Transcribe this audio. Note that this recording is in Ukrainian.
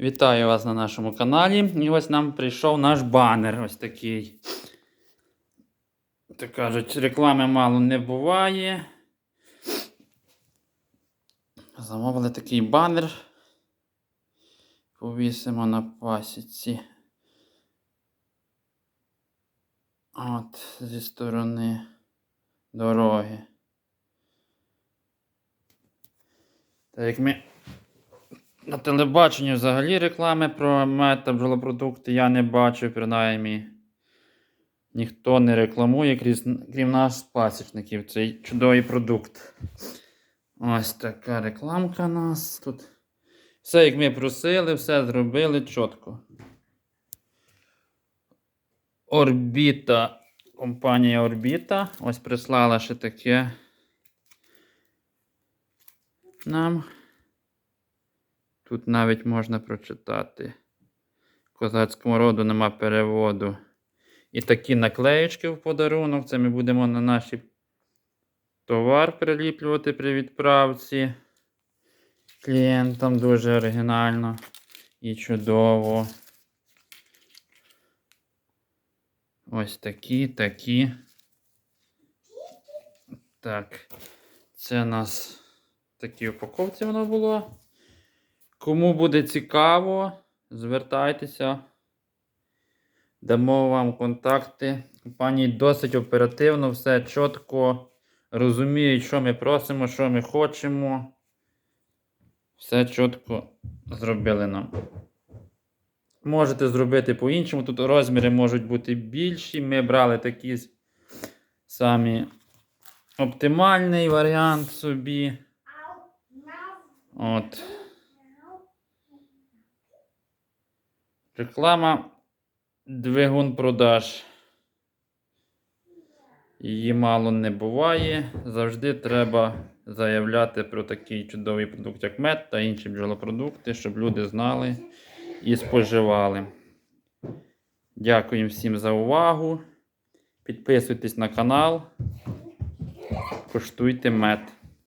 Вітаю вас на нашому каналі. І ось нам прийшов наш банер. Ось такий. Так кажуть, реклами мало не буває. Замовили такий банер. Повісимо на пасіці. От, зі сторони дороги. Так як ми на телебаченні взагалі реклами про мед та я не бачу, принаймні. Ніхто не рекламує, крізь- крім нас, пасічників, цей чудовий продукт. Ось така рекламка у нас тут. Все, як ми просили, все зробили чітко. Орбіта, компанія Орбіта. Ось прислала ще таке нам. Тут навіть можна прочитати. Козацькому роду нема переводу. І такі наклеєчки в подарунок. Це ми будемо на наш товар приліплювати при відправці. Клієнтам дуже оригінально і чудово. Ось такі, такі. Так. Це у нас такі упаковці воно було. Кому буде цікаво, звертайтеся. Дамо вам контакти. Компанії досить оперативно, все чітко розуміють, що ми просимо, що ми хочемо. Все чітко зробили нам. Можете зробити по-іншому. Тут розміри можуть бути більші. Ми брали такі самі оптимальний варіант собі. От. Реклама двигун продаж. Її мало не буває. Завжди треба заявляти про такий чудовий продукт, як мед та інші бджолопродукти, щоб люди знали і споживали. Дякую всім за увагу. Підписуйтесь на канал. Коштуйте мед.